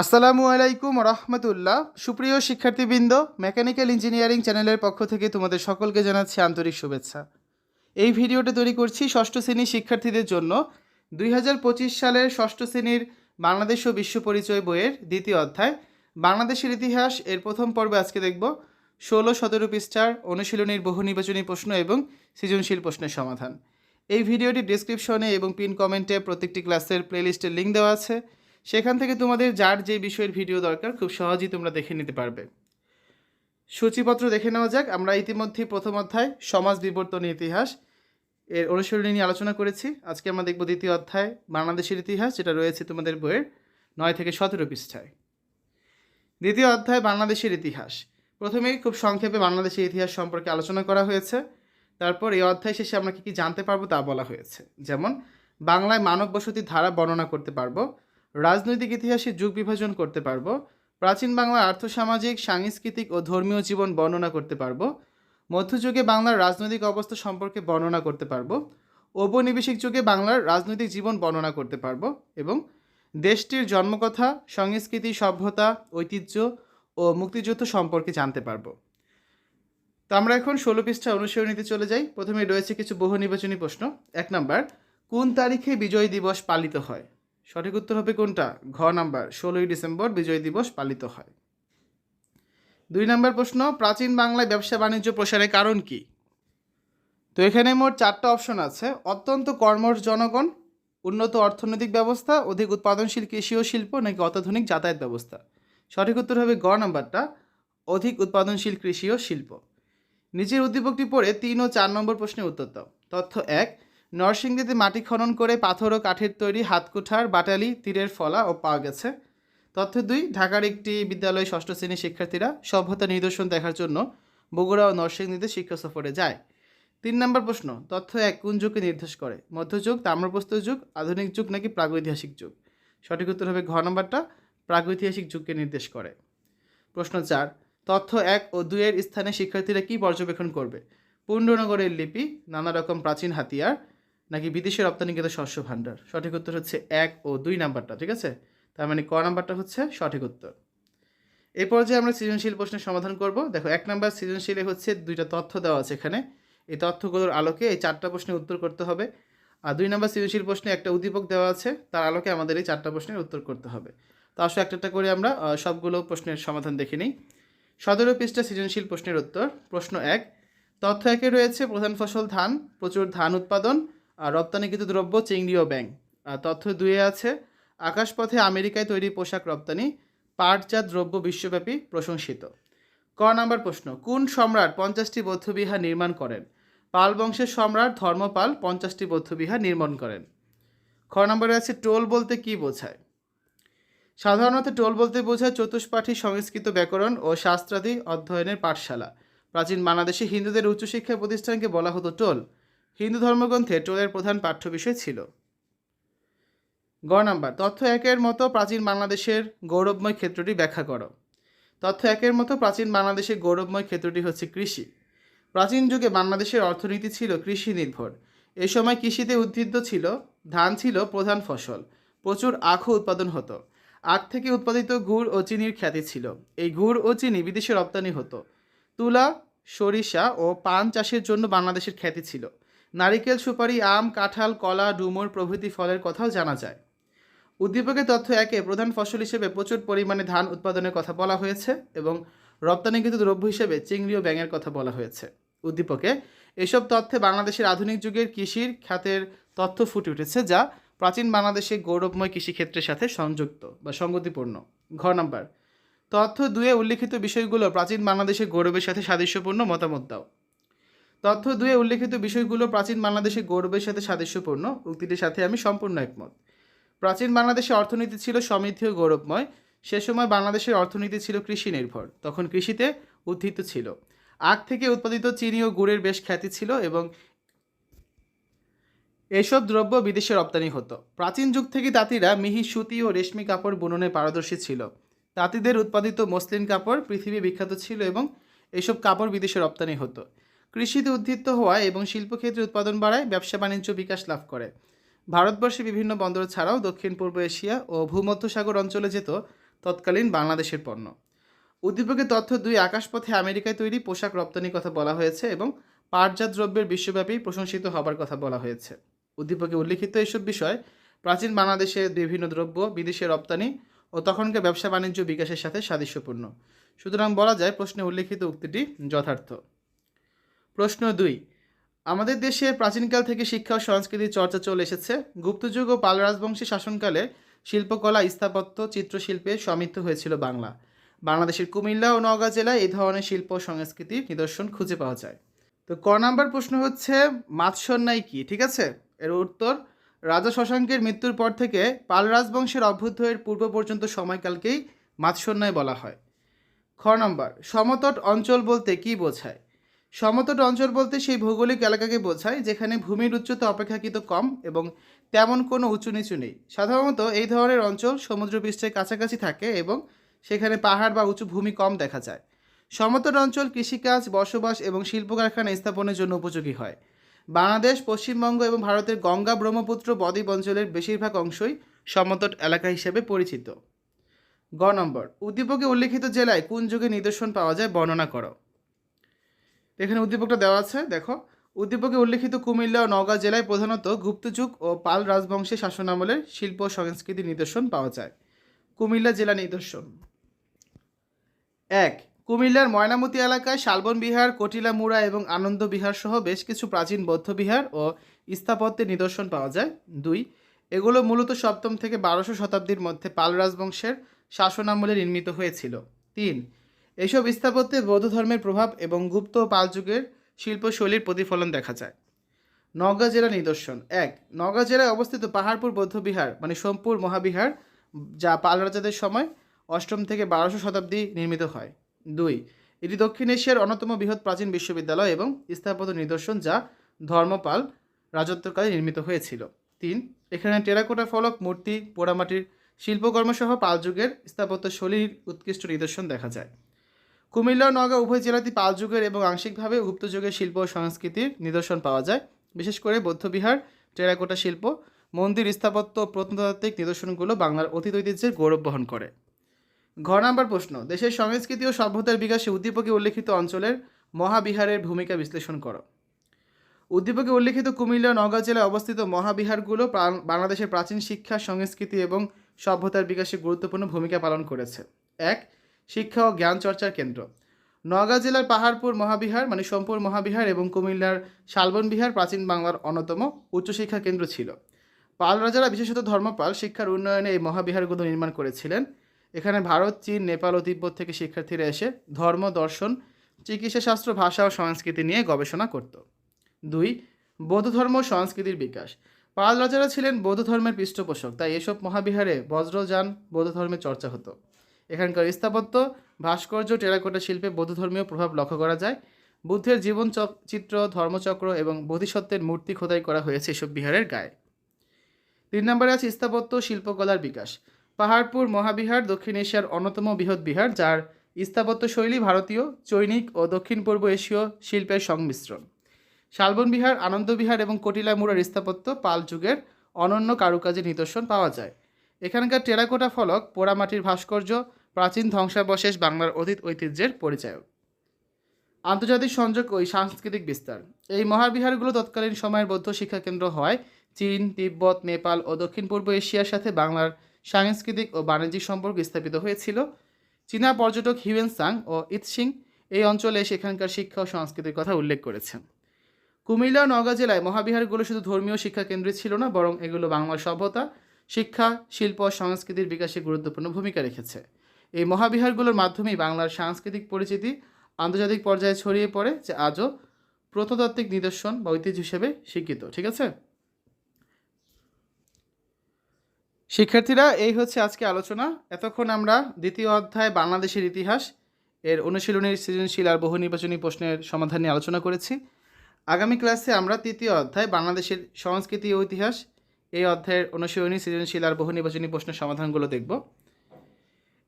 আসসালামু আলাইকুম রহমতুল্লাহ। সুপ্রিয় শিক্ষার্থীবৃন্দ, মেকানিক্যাল ইঞ্জিনিয়ারিং চ্যানেলের পক্ষ থেকে তোমাদের সকলকে জানাচ্ছি আন্তরিক শুভেচ্ছা। এই ভিডিওটা তৈরি করছি ষষ্ঠ শ্রেণির শিক্ষার্থীদের জন্য। দুই হাজার পঁচিশ সালের ষষ্ঠ শ্রেণির বাংলাদেশ ও বিশ্ব পরিচয় বইয়ের দ্বিতীয় অধ্যায়। বাংলাদেশের ইতিহাস, এর প্রথম পর্বে আজকে দেখব ষোলো, সতেরো পৃষ্ঠার অনুশীলনীর বহু নির্বাচনী প্রশ্ন এবং সৃজনশীল প্রশ্নের সমাধান। এই ভিডিওটি ডিসক্রিপশনে এবং পিন কমেন্টে প্রত্যেকটি ক্লাসের প্লেলিস্টের লিঙ্ক দেওয়া আছে। সেখান থেকে তোমাদের যার যে বিষয়ের ভিডিও দরকার, খুব সহজেই তোমরা দেখে নিতে পারবে। সূচিপত্র দেখে নেওয়া যাক। আমরা ইতিমধ্যে প্রথম অধ্যায়, সমাজ বিবর্তন ইতিহাস, এর অনুশীলনী নিয়ে আলোচনা করেছি। আজকে আমরা দেখব দ্বিতীয় অধ্যায়, বাংলাদেশের ইতিহাস, যেটা রয়েছে তোমাদের বইয়ের নয় থেকে সতেরো পৃষ্ঠায়। দ্বিতীয় অধ্যায়, বাংলাদেশের ইতিহাস। প্রথমেই খুব সংক্ষেপে বাংলাদেশের ইতিহাস সম্পর্কে আলোচনা করা হয়েছে। তারপর এই অধ্যায় শেষে আমরা কী কী জানতে পারব তা বলা হয়েছে। যেমন, বাংলায় মানব বসতির ধারা বর্ণনা করতে পারব। রাজনৈতিক ইতিহাসে যুগ বিভাজন করতে পারব, প্রাচীন বাংলার আর্থসামাজিক, সাংস্কৃতিক ও ধর্মীয় জীবন বর্ণনা করতে পারব, মধ্যযুগে বাংলার রাজনৈতিক অবস্থা সম্পর্কে বর্ণনা করতে পারব, ঔপনিবেশিক যুগে বাংলার রাজনৈতিক জীবন বর্ণনা করতে পারব এবং দেশটির জন্মকথা, সংস্কৃতি, সভ্যতা, ঐতিহ্য ও মুক্তিযুদ্ধ সম্পর্কে জানতে পারব। তো আমরা এখন ষোলো পৃষ্ঠা অনুসরণীতে চলে যাই। প্রথমে রয়েছে কিছু বহু নির্বাচনী প্রশ্ন। এক নাম্বার, কোন তারিখে বিজয় দিবস পালিত হয়? সঠিক উত্তর হবে কোনটা? ঘ নাম্বার, ষোলোই ডিসেম্বর বিজয় দিবস পালিত হয়। দুই নাম্বার প্রশ্ন, প্রাচীন বাংলায় ব্যবসা বাণিজ্য প্রসারের কারণ কি? তো এখানে মোট চারটা অপশন আছে। অত্যন্ত কর্মঠ জনগণ, উন্নত অর্থনৈতিক ব্যবস্থা, অধিক উৎপাদনশীল কৃষি ও শিল্প নাকি অত্যাধুনিক যাতায়াত ব্যবস্থা? সঠিক উত্তর হবে গ নাম্বারটা, অধিক উৎপাদনশীল কৃষি ও শিল্প। নিচের উদ্দীপকটি পড়ে তিন ও চার নম্বর প্রশ্নের উত্তর দাও। তথ্য এক নরসিংদীতে মাটি খনন করে পাথর ও কাঠের তৈরি হাতকুঠার, বাটালি, তীরের ফলা ও পাওয়া গেছে। তথ্য দুই, ঢাকার একটি বিদ্যালয়ে ষষ্ঠ শ্রেণির শিক্ষার্থীরা সভ্যতা নিদর্শন দেখার জন্য বগুড়া ও নরসিংদীতে শিক্ষা সফরে যায়। তিন নম্বর প্রশ্ন, তথ্য এক কোন যুগকে নির্দেশ করে? মধ্যযুগ তাম্রপ্রস্তর যুগ, আধুনিক যুগ নাকি প্রাগৈতিহাসিক যুগ? সঠিক উত্তর হবে ঘ নম্বরটা, প্রাগৈতিহাসিক যুগকে নির্দেশ করে। প্রশ্ন চার, তথ্য এক ও দুইয়ের স্থানে শিক্ষার্থীরা কী পর্যবেক্ষণ করবে? পুণ্ডনগরের লিপি, নানা রকম প্রাচীন হাতিয়ার নাকি বিদেশে রপ্তানিকৃত শস্য ভাণ্ডার? সঠিক উত্তর হচ্ছে এক ও দুই নাম্বারটা, ঠিক আছে? তার মানে ক নাম্বারটা হচ্ছে সঠিক উত্তর। এই পর্যায়ে আমরা সৃজনশীল প্রশ্নের সমাধান করব। দেখো, এক নাম্বার সৃজনশীলে হচ্ছে দুইটা তথ্য দেওয়া আছে এখানে। এই তথ্যগুলোর আলোকে এই চারটা প্রশ্নের উত্তর করতে হবে। আর দুই নাম্বার সৃজনশীল প্রশ্নে একটা উদ্দীপক দেওয়া আছে, তার আলোকে আমাদের এই চারটা প্রশ্নের উত্তর করতে হবে। তো আসলে একটা একটা করে আমরা সবগুলো প্রশ্নের সমাধান দেখে নিই। সতেরো পৃষ্ঠা সৃজনশীল প্রশ্নের উত্তর, প্রশ্ন এক। তথ্য একে রয়েছে, প্রধান ফসল ধান, প্রচুর ধান উৎপাদন রপ্তানিকৃত দ্রব্য চিংড়ি ও আর তথ্য দুয়ে আছে, আকাশপথে আমেরিকায় তৈরি পোশাক রপ্তানি পাটজাত দ্রব্য বিশ্বব্যাপী প্রশংসিত। ক নাম্বার প্রশ্ন, কোন সম্রাট পঞ্চাশটি বৌদ্ধবিহার নির্মাণ করেন? পাল বংশের সম্রাট ধর্মপাল পঞ্চাশটি বৌদ্ধবিহার নির্মাণ করেন। খ নম্বরে আছে, টোল বলতে কি বোঝায়? সাধারণত টোল বলতে বোঝায় চতুষ্পাঠী সংস্কৃত ব্যাকরণ ও শাস্ত্রাদি অধ্যয়নের পাঠশালা। প্রাচীন বাংলাদেশে হিন্দুদের উচ্চশিক্ষা প্রতিষ্ঠানকে বলা হতো টোল। হিন্দু ধর্মগ্রন্থে টোলের প্রধান পাঠ্য বিষয় ছিল। গ নাম্বার, তথ্য একের মতো প্রাচীন বাংলাদেশের গৌরবময় ক্ষেত্রটি ব্যাখ্যা করো। তথ্য একের মতো প্রাচীন বাংলাদেশের গৌরবময় ক্ষেত্রটি হচ্ছে কৃষি। প্রাচীন যুগে বাংলাদেশের অর্থনীতি ছিল কৃষি নির্ভর এ সময় কৃষিতে উদ্ভিদ ছিল, ধান ছিল প্রধান ফসল। প্রচুর আখও উৎপাদন হতো। আখ থেকে উৎপাদিত গুড় ও চিনির খ্যাতি ছিল। এই গুড় ও চিনি বিদেশে রপ্তানি হতো। তুলা, সরিষা ও পান চাষের জন্য বাংলাদেশের খ্যাতি ছিল। নারিকেল, সুপারি, আম, কাঁঠাল, কলা, ডুমুর প্রভৃতি ফলের কথাও জানা যায়। উদ্দীপকের তথ্য একে প্রধান ফসল হিসেবে প্রচুর পরিমাণে ধান উৎপাদনের কথা বলা হয়েছে এবং রপ্তানিকৃত দ্রব্য হিসেবে চিংড়ি ও ব্যাঙের কথা বলা হয়েছে। উদ্দীপকে এসব তথ্যে বাংলাদেশের আধুনিক যুগের কৃষির খ্যাতের তথ্য ফুটে উঠেছে যা প্রাচীন বাংলাদেশের গৌরবময় কৃষিক্ষেত্রের সাথে সংযুক্ত বা সঙ্গতিপূর্ণ। ঘ নাম্বার, তথ্য দুয়ে উল্লিখিত বিষয়গুলো প্রাচীন বাংলাদেশের গৌরবের সাথে সাদৃশ্যপূর্ণ মতামত দাও। তথ্য দুয়ে উল্লেখিত বিষয়গুলো প্রাচীন বাংলাদেশের গৌরবের সাথে সাদৃশ্যপূর্ণ। উক্তিটির সাথে আমি সম্পূর্ণ একমত। প্রাচীন বাংলাদেশের অর্থনীতি ছিল সমৃদ্ধ ও গৌরবময়। সে সময় বাংলাদেশের অর্থনীতি ছিল কৃষি নির্ভর তখন কৃষিতে উদ্ধৃত ছিল। আখ থেকে উৎপাদিত চিনি ও গুড়ের বেশ খ্যাতি ছিল এবং এসব দ্রব্য বিদেশে রপ্তানি হতো। প্রাচীন যুগ থেকে তাঁতিরা মিহি, সুতি ও রেশমি কাপড় বুননে পারদর্শী ছিল। তাঁতিদের উৎপাদিত মসলিন কাপড় পৃথিবী বিখ্যাত ছিল এবং এসব কাপড় বিদেশে রপ্তানি হতো। কৃষিতে উদ্বৃত্ত হওয়ায় এবং শিল্পক্ষেত্রে উৎপাদন বাড়ায়, ব্যবসা বাণিজ্য বিকাশ লাভ করে। ভারতবর্ষে বিভিন্ন বন্দর ছাড়াও দক্ষিণ পূর্ব এশিয়া ও ভূমধ্যসাগর অঞ্চলে যেত তৎকালীন বাংলাদেশের পণ্য। উদ্দীপকের তথ্য দুই আকাশপথে আমেরিকায় তৈরি পোশাক রপ্তানির কথা বলা হয়েছে এবং পাটজাত দ্রব্যের বিশ্বব্যাপী প্রশংসিত হবার কথা বলা হয়েছে। উদ্দীপকে উল্লিখিত এসব বিষয় প্রাচীন বাংলাদেশে বিভিন্ন দ্রব্য, বিদেশে রপ্তানি ও তখনকার ব্যবসা বাণিজ্য বিকাশের সাথে সাদৃশ্যপূর্ণ। সুতরাং বলা যায় প্রশ্নে উল্লিখিত উক্তিটি যথার্থ। প্রশ্ন দুই, আমাদের দেশে প্রাচীনকাল থেকে শিক্ষা ও সংস্কৃতির চর্চা চলে এসেছে। গুপ্তযুগ ও পাল রাজবংশী শাসনকালে শিল্পকলা, স্থাপত্য, চিত্রশিল্পে সমৃদ্ধ হয়েছিল বাংলা। বাংলাদেশের কুমিল্লা ও নওগাঁ জেলায় এই ধরনের শিল্প সংস্কৃতির নিদর্শন খুঁজে পাওয়া যায়। তো ক নাম্বার প্রশ্ন হচ্ছে, মাৎসন্যায় কি? ঠিক আছে? এর উত্তর, রাজা শশাঙ্কের মৃত্যুর পর থেকে পাল রাজবংশের অভ্যুদয়ের পূর্ব পর্যন্ত সময়কালকেই মাৎসন্যায় বলা হয়। খ নম্বর, সমতট অঞ্চল বলতে কি বোঝায়? সমতট অঞ্চল বলতে সেই ভৌগোলিক এলাকাকে বোঝায়, যেখানে ভূমির উচ্চতা অপেক্ষাকৃত কম এবং তেমন কোনো উঁচু নিচু নেই। সাধারণত এই ধরনের অঞ্চল সমুদ্রপৃষ্ঠের কাছাকাছি থাকে এবং সেখানে পাহাড় বা উঁচু ভূমি কম দেখা যায়। সমতট অঞ্চল কৃষিকাজ, বসবাস এবং শিল্প কারখানা স্থাপনের জন্য উপযোগী হয়। বাংলাদেশ, পশ্চিমবঙ্গ এবং ভারতের গঙ্গা ব্রহ্মপুত্র বদ্বীপ অঞ্চলের বেশিরভাগ অংশই সমতট এলাকা হিসেবে পরিচিত। গ নম্বর, উদ্দীপকে উল্লিখিত জেলায় কোন যুগে নিদর্শন পাওয়া যায় বর্ণনা করো। এখানে উদ্দীপকটা দেওয়া আছে, দেখো। উদ্দীপকে উল্লিখিত কুমিল্লা ও নওগাঁ জেলায় প্রধানত গুপ্তযুগ ও পাল রাজবংশের শাসনামলের শিল্প ও সংস্কৃতির নিদর্শন পাওয়া যায়। কুমিল্লা জেলা নিদর্শন। এক, কুমিল্লার ময়নামতি এলাকায় শালবন বিহার, কটিলা মুড়া এবং আনন্দ বিহার সহ বেশ কিছু প্রাচীন বৌদ্ধ বিহার ও স্থাপত্যের নিদর্শন পাওয়া যায়। দুই, এগুলো মূলত সপ্তম থেকে বারোশো শতাব্দীর মধ্যে পাল রাজবংশের শাসনামলে নির্মিত হয়েছিল। তিন এইসব স্থাপত্যে বৌদ্ধ ধর্মের প্রভাব এবং গুপ্ত পাল যুগের শিল্পশৈলীর প্রতিফলন দেখা যায়। নওগাঁ জেলা নিদর্শন। এক, নওগাঁ জেলায় অবস্থিত পাহাড়পুর বৌদ্ধবিহার মানে সোমপুর মহাবিহার, যা পাল রাজাদের সময় অষ্টম থেকে বারোশো শতাব্দী নির্মিত হয়। দুই, এটি দক্ষিণ এশিয়ার অন্যতম বৃহৎ প্রাচীন বিশ্ববিদ্যালয় এবং স্থাপত্য নিদর্শন যা ধর্মপাল রাজত্বকালে নির্মিত হয়েছিল। তিন, এখানে টেরাকোটা ফলক, মূর্তি, পোড়ামাটির শিল্পকর্মসহ পাল যুগের স্থাপত্য শৈলীর উৎকৃষ্ট নিদর্শন দেখা যায়। কুমিল্লা ও নওগাঁ উভয় জেলাতেই পাল যুগের এবং আংশিকভাবে গুপ্ত যুগের শিল্প ও সংস্কৃতির নিদর্শন পাওয়া যায়। বিশেষ করে বৌদ্ধবিহার টেরাকোটা শিল্প, মন্দির স্থাপত্য প্রত্নতাত্ত্বিক নিদর্শনগুলো বাংলার অতীত ঐতিহ্যের গৌরব বহন করে। ঘ নাম্বার প্রশ্ন, দেশের সংস্কৃতি ও সভ্যতার বিকাশে উদ্দীপকে উল্লিখিত অঞ্চলের মহাবিহারের ভূমিকা বিশ্লেষণ করো। উদ্দীপকে উল্লিখিত কুমিল্লা ও নওগাঁ জেলায় অবস্থিত মহাবিহারগুলো বাংলাদেশের প্রাচীন শিক্ষা, সংস্কৃতি এবং সভ্যতার বিকাশে গুরুত্বপূর্ণ ভূমিকা পালন করেছে। এক শিক্ষা ও জ্ঞান চর্চার কেন্দ্র। নওগাঁ জেলার পাহাড়পুর মহাবিহার মানে সোমপুর মহাবিহার এবং কুমিল্লার শালবন বিহার প্রাচীন বাংলার অন্যতম উচ্চশিক্ষা কেন্দ্র ছিল। পাল রাজারা বিশেষত ধর্মপাল, শিক্ষার উন্নয়নে এই মহাবিহারগুলো নির্মাণ করেছিলেন। এখানে ভারত, চীন, নেপাল ও তিব্বত থেকে শিক্ষার্থীরা এসে ধর্ম, দর্শন, চিকিৎসাশাস্ত্র, ভাষা ও সংস্কৃতি নিয়ে গবেষণা করত। দুই, বৌদ্ধ ধর্ম ও সংস্কৃতির বিকাশ। পাল রাজারা ছিলেন বৌদ্ধ ধর্মের পৃষ্ঠপোষক, তাই এসব মহাবিহারে বজ্রযান বৌদ্ধ ধর্মের চর্চা হতো। এখানকার স্থাপত্য, ভাস্কর্য, টেরাকোটা শিল্পে বৌদ্ধ ধর্মীয় প্রভাব লক্ষ্য করা যায়। বুদ্ধের জীবন চিত্র, ধর্মচক্র এবং বোধিসত্ত্বের মূর্তি খোদাই করা হয়েছে এসব বিহারের গায়ে। তিন নম্বরে আছে স্থাপত্য, শিল্পকলার বিকাশ। পাহাড়পুর, মহাবিহার, দক্ষিণ এশিয়ার অন্যতম বৃহৎ বিহার, যার স্থাপত্য শৈলী ভারতীয়, চৈনিক ও দক্ষিণ পূর্ব এশীয় শিল্পের সংমিশ্রণ। শালবন বিহার, আনন্দ বিহার এবং কটিলা মুড়ার স্থাপত্য পাল যুগের অনন্য কারুকাজের নিদর্শন পাওয়া যায়। এখানকার টেরাকোটা ফলক, পোড়ামাটির ভাস্কর্য প্রাচীন ধ্বংসাবশেষ বাংলার অতীত ঐতিহ্যের পরিচায়ক। আন্তর্জাতিক সংযোগ ও সাংস্কৃতিক বিস্তার। এই মহাবিহারগুলো তৎকালীন সময়ের বৌদ্ধ শিক্ষা কেন্দ্র হওয়ায় চীন, তিব্বত, নেপাল ও দক্ষিণ পূর্ব এশিয়ার সাথে বাংলার সাংস্কৃতিক ও বাণিজ্যিক সম্পর্ক স্থাপিত হয়েছিল। চীনা পর্যটক হিউয়েন সাং ও ইৎসিং এই অঞ্চলে সেখানকার শিক্ষা ও সংস্কৃতির কথা উল্লেখ করেছেন। কুমিল্লা নওগাঁ জেলায় মহাবিহারগুলো শুধু ধর্মীয় শিক্ষা কেন্দ্রে ছিল না, বরং এগুলো বাংলার সভ্যতা, শিক্ষা, শিল্প সংস্কৃতির বিকাশে গুরুত্বপূর্ণ ভূমিকা রেখেছে। এই মহাবিহারগুলোর মাধ্যমেই বাংলার সাংস্কৃতিক পরিচিতি আন্তর্জাতিক পর্যায়ে ছড়িয়ে পড়ে, যে আজও প্রত্নতাত্ত্বিক নিদর্শন বা ঐতিহ্য হিসেবে স্বীকৃত, ঠিক আছে? শিক্ষার্থীরা, এই হচ্ছে আজকে আলোচনা। এতক্ষণ আমরা দ্বিতীয় অধ্যায় বাংলাদেশের ইতিহাস, এর অনুশীলনের সৃজনশীল আর বহু নির্বাচনী প্রশ্নের সমাধান নিয়ে আলোচনা করেছি। আগামী ক্লাসে আমরা তৃতীয় অধ্যায় বাংলাদেশের সংস্কৃতি ও ইতিহাস, এই অধ্যায়ের অনুশীলনী, সৃজনশীল আর বহু নির্বাচনী প্রশ্নের সমাধানগুলো দেখব।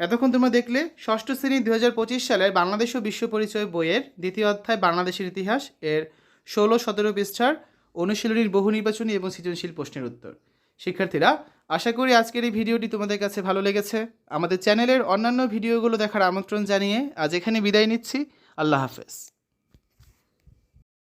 এতক্ষণ তোমরা দেখলে ষষ্ঠ শ্রেণি দু হাজার পঁচিশ সালের বাংলাদেশ ও বিশ্ব পরিচয় বইয়ের দ্বিতীয় অধ্যায় বাংলাদেশের ইতিহাস এর ষোলো, সতেরো পৃষ্ঠার অনুশীলনীর বহু নির্বাচনী এবং সৃজনশীল প্রশ্নের উত্তর। শিক্ষার্থীরা, আশা করি আজকের এই ভিডিওটি তোমাদের কাছে ভালো লেগেছে। আমাদের চ্যানেলের অন্যান্য ভিডিওগুলো দেখার আমন্ত্রণ জানিয়ে আজ এখানে বিদায় নিচ্ছি। আল্লাহ হাফেজ।